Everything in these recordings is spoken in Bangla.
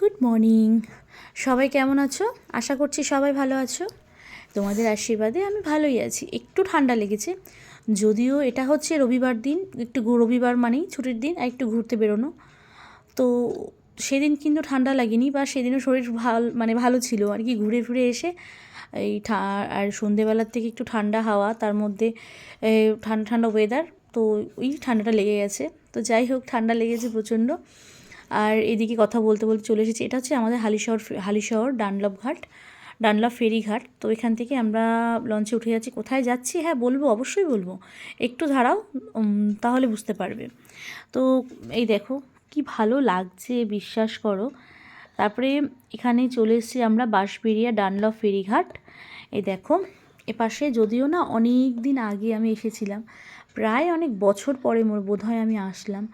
গুড মর্নিং সবাই কেমন আছো? আশা করছি সবাই ভালো আছো। তোমাদের আশীর্বাদে আমি ভালোই আছি। একটু ঠান্ডা লেগেছে। যদিও এটা হচ্ছে রবিবার দিন, একটু রবিবার মানেই ছুটির দিন, আর একটু ঘুরতে বেরোনো। তো সেদিন কিন্তু ঠান্ডা লাগেনি, বা সেদিনও শরীর ভালো মানে ভালো ছিল। আর কি ঘুরে ফিরে এসে এই আর সন্ধেবেলার থেকে একটু ঠান্ডা হাওয়া, তার মধ্যে ঠান্ডা ঠান্ডা ওয়েদার তো ওই ঠান্ডাটা লেগে গেছে। তো যাই হোক, ঠান্ডা লেগেছে প্রচণ্ড। আর এদিকে কথা বলতে বলতে চলে এসেছি। এটা হচ্ছে আমাদের হালিশহর হালিশহর ডানলপ ঘাট, ডানলপ ফেরিঘাট তো এখান থেকে আমরা লঞ্চে উঠে যাচ্ছি। কোথায় যাচ্ছি? হ্যাঁ বলব, অবশ্যই বলব। একটু ধারাও তাহলে বুঝতে পারবে। তো এই দেখো, কি ভালো লাগছে, বিশ্বাস করো। তারপরে এখানে চলে এসেছি আমরা বাঁশবেড়িয়া ডানলপ ফেরিঘাট এই দেখো এপাশে যদিও না অনেক দিন আগে আমি এসেছিলাম, প্রায় অনেক বছর পরে মোর বোধ হয় আমি আসলাম।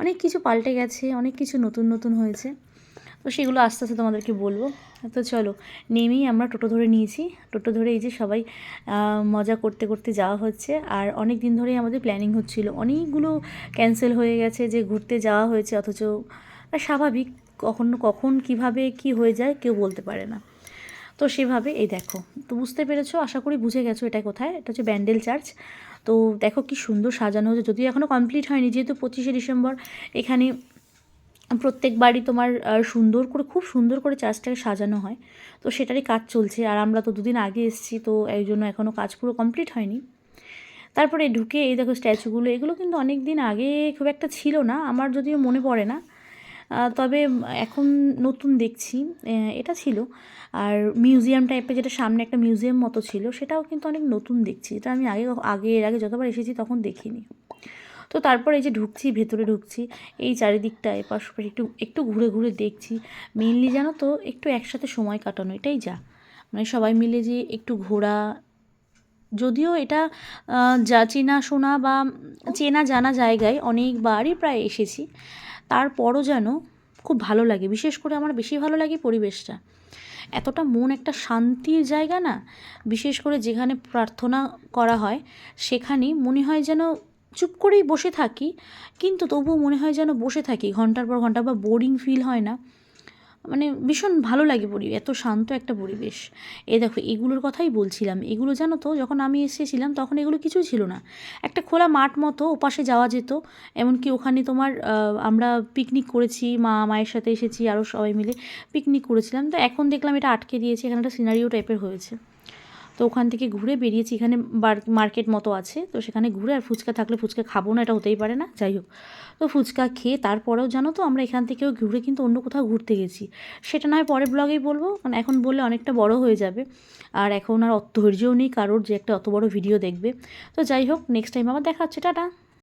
অনেক কিছু পাল্টে গেছে, অনেক কিছু নতুন নতুন হয়েছে। তো সেগুলো আস্তে আস্তে তোমাদেরকে বলব। তো চলো, নেমেই আমরা টোটো ধরে নিয়েছি। টোটো ধরে এই যে সবাই মজা করতে করতে যাওয়া হচ্ছে। আর অনেক দিন ধরেই আমাদের প্ল্যানিং হচ্ছিল। অনেকগুলো ক্যান্সেল হয়ে গেছে যে ঘুরতে যাওয়া হয়েছে, অথচ স্বাভাবিক। কখন কখন, কীভাবে, কি হয়ে যায়, কেউ বলতে পারে না। তো সেভাবে, এই দেখো, তো বুঝতে পেরেছ, আশা করি বুঝে গেছো এটা কোথায়, এটা হচ্ছে ব্যান্ডেল চার্চ। তো দেখো কি সুন্দর সাজানো হয়েছে, যদিও এখনও কমপ্লিট হয়নি, যেহেতু পঁচিশে ডিসেম্বর, এখানে প্রত্যেক বাড়ি তোমার সুন্দর করে, খুব সুন্দর করে চার্চটাকে সাজানো হয়। তো সেটারই কাজ চলছে, আর আমরা তো দুদিন আগে এসেছি, তো এই জন্য এখনও কাজ পুরো কমপ্লিট হয়নি। তারপরে ঢুকে এই দেখো স্ট্যাচুগুলো, এগুলো কিন্তু অনেক দিন আগে খুব একটা ছিল না, আমার যদিও মনে পড়ে না। তবে এখন নতুন দেখছি এটা ছিল। আর মিউজিয়াম টাইপের যেটা সামনে একটা মিউজিয়াম মতো ছিল, সেটাও কিন্তু অনেক নতুন দেখছি। এটা আমি আগে আগে, এর আগে যতবার এসেছি তখন দেখিনি। তো তারপর এই যে ঢুকছি, ভেতরে ঢুকছি, এই চারিদিকটা, এপাশ ওপাশ একটু একটু ঘুরে ঘুরে দেখছি। মেনলি জানো তো, একটু একসাথে সময় কাটানো, এটাই যা। মানে সবাই মিলে যে একটু ঘোরা। যদিও এটা যা চেনা শোনা বা চেনা জানা জায়গায় অনেকবারই প্রায় এসেছি। তারপরও যেন খুব ভালো লাগে। বিশেষ করে আমার বেশি ভালো লাগে পরিবেশটা। এতটা মন একটা শান্তির জায়গা না, বিশেষ করে যেখানে প্রার্থনা করা হয়, সেখানে মনে হয় যেন চুপ করেই বসে থাকি, কিন্তু তবুও মনে হয় যেন বসে থাকি। ঘণ্টার পর ঘণ্টা বা বোরিং ফিল হয় না। মানে ভীষণ ভালো লাগে পরিবেশ এত শান্ত একটা পরিবেশ। এ দেখো, এগুলোর কথাই বলছিলাম। এগুলো জানো তো, যখন আমি এসেছিলাম, তখন এগুলো কিছুই ছিল না। একটা খোলা মাঠ মতো ওপাশে যাওয়া যেত, এমনকি ওখানে তোমার আমরা পিকনিক করেছি, মা মায়ের সাথে এসেছি আরও সবাই মিলে পিকনিক করেছিলাম। তো এখন দেখলাম এটা আটকে দিয়েছে, এখানে একটা সিনারিও টাইপের হয়েছে। তো ওখান থেকে ঘুরে বেরিয়েছি। এখানে মার্কেট মতো আছে। তো সেখানে ঘুরে আর ফুচকা থাকলে ফুচকা খাব না, এটা হতেই পারে না, যাই হোক। তো ফুচকা খেয়ে তারপরেও জানো তো, আমরা এখান থেকেও ঘুরে কিন্তু অন্য কোথাও ঘুরতে গেছি। সেটা না হয় পরের ব্লগেই বলব, কারণ এখন বললে অনেকটা বড় হয়ে যাবে। আর এখন আর ধৈর্যও নেই কারোর যে একটা অত বড় ভিডিও দেখবে। তো যাই হোক নেক্সট টাইম আবার দেখা হচ্ছে, টাটা!